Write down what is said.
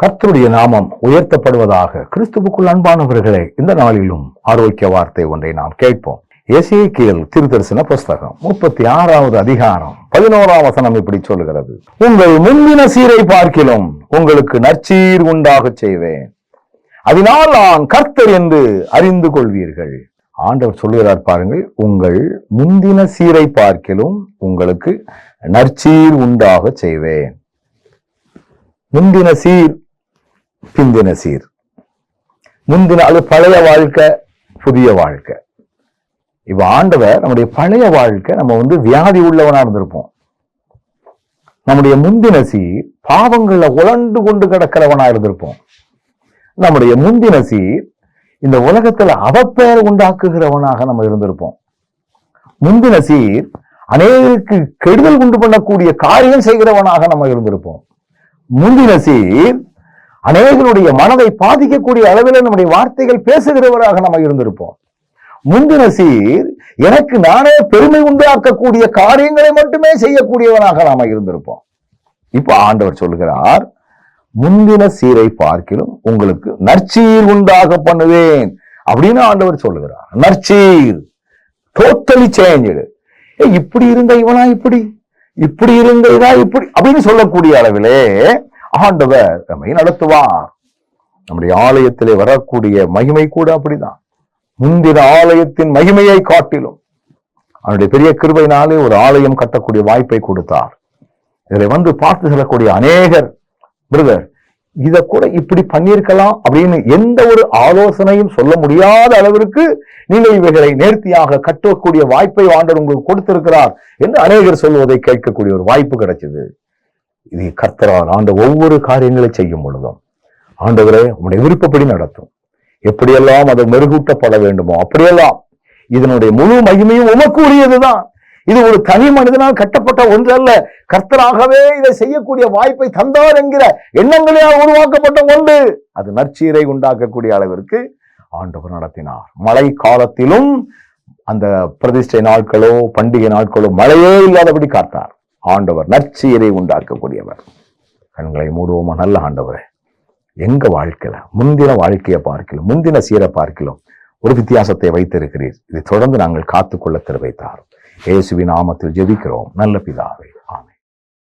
கர்த்தருடைய நாமம் உயர்த்தப்படுவதாக கிறிஸ்துவுக்குள் அன்பானவர்களே இந்த நாளிலும் ஆரோக்கிய வார்த்தை ஒன்றை நாம் கேட்போம். எசேக்கியேல் திருதரிசன புஸ்தகம் முப்பத்தி ஆறாவது அதிகாரம் பதினோராம் வசனம் இப்படி சொல்லுகிறது. உங்கள் முந்தின சீரை பார்க்கிலும் உங்களுக்கு நற்சீர் உண்டாக செய்வேன். அதனால் நான் கர்த்தர் என்று அறிந்து கொள்வீர்கள். ஆண்டவர் சொல்லுகிறார் பாருங்கள் உங்கள் முந்தின சீரை பார்க்கிலும் உங்களுக்கு நற்சீர் உண்டாக செய்வேன். முந்தின சீர் பிந்தின சீர். முந்தின அது பழைய வாழ்க்கை புதிய வாழ்க்கை. இப்ப ஆண்டவர் நம்முடைய பழைய வாழ்க்கை நம்ம வந்து வியாதி உள்ளவனா இருந்திருப்போம். நம்முடைய முந்தின சீர் பாவங்களில் உழண்டு கொண்டு கிடக்கிறவனா இருந்திருப்போம். நம்முடைய முந்தின சீர் இந்த உலகத்துல அவப்பெயர் உண்டாக்குகிறவனாக நம்ம இருந்திருப்போம். முந்தின சீர் அநேகருக்கு கெடுதல் உண்டு பண்ணக்கூடிய காரியம் செய்கிறவனாக நம்ம இருந்திருப்போம். முந்தின சீர் அநேகருடைய மனதை பாதிக்கக்கூடிய அளவில் நம்முடைய வார்த்தைகள் பேசுகிறவராக நம்ம இருந்திருப்போம். முந்தின சீர் எனக்கு நானே பெருமை உண்டாக்கக்கூடிய காரியங்களை மட்டுமே செய்யக்கூடியவனாக நாம இருந்திருப்போம். இப்ப ஆண்டவர் சொல்கிறார் முந்தின சீரை பார்க்கிலும் உங்களுக்கு நற்சீர் உண்டாக பண்ணுவேன். அப்படின்னு ஆண்டவர் சொல்லுகிறார். நற்சீர் டோட்டலி சேஞ்சு இப்படி இருந்த இவனா இப்படி? இப்படி இருந்த இதா இப்படி? அப்படின்னு சொல்லக்கூடிய அளவிலே ஆண்டவர் நம்மை நடத்துவார். நம்முடைய ஆலயத்திலே வரக்கூடிய மகிமை கூட அப்படிதான். முந்தின ஆலயத்தின் மகிமையை காட்டிலும் அவனுடைய பெரிய கிருபையினாலே ஒரு ஆலயம் கட்டக்கூடிய வாய்ப்பை கொடுத்தார். இதில் வந்து பார்த்து செல்லக்கூடிய அநேகர் பிரதர் இத கூட இப்படி பண்ணியிருக்கலாம் அப்படின்னு எந்த ஒரு ஆலோசனையும் சொல்ல முடியாத அளவிற்கு நீங்கள் இவைகளை நேர்த்தியாக கட்டக்கூடிய வாய்ப்பை ஆண்டவர் உங்களுக்கு கொடுத்திருக்கிறார் என்று அநேகர் சொல்வதை கேட்கக்கூடிய ஒரு வாய்ப்பு கிடைச்சது. இது கர்த்தரால் ஆண்ட ஒவ்வொரு காரியங்களை செய்யும் பொழுதும் ஆண்டவரே உங்களுடைய விருப்பப்படி நடத்தும். எப்படியெல்லாம் அதை மெருகூட்டப்பட வேண்டுமோ அப்படியெல்லாம் இதனுடைய முழு மகிமையும் உமக்கு உரியதுதான் இது ஒரு தனி மனிதனால் கட்டப்பட்ட ஒன்றல்ல. கர்த்தராகவே இதை செய்யக்கூடிய வாய்ப்பை தந்தார் என்கிற எண்ணங்களே உருவாக்கப்பட்ட ஒன்று. அது நற்சீரை உண்டாக்கக்கூடிய அளவிற்கு ஆண்டவர் நடத்தினார். மழை காலத்திலும் அந்த பிரதிஷ்டை நாட்களோ பண்டிகை நாட்களோ மழையே இல்லாதபடி காத்தார். ஆண்டவர் நற்சீரை உண்டாக்கக்கூடியவர். கண்களை மூடுவோமா? நல்ல ஆண்டவரே. எங்க வாழ்க்கையில? முந்தின வாழ்க்கையை பார்க்கலாம் முந்தின சீரை பார்க்கலாம் ஒரு வித்தியாசத்தை வைத்திருக்கிறீர். இதை தொடர்ந்து நாங்கள் காத்துக்கொள்ள திரு வைத்தார் இயேசுவின் நாமத்தில் ஜெபிக்கிறோம். நல்ல பிதாவே. ஆமே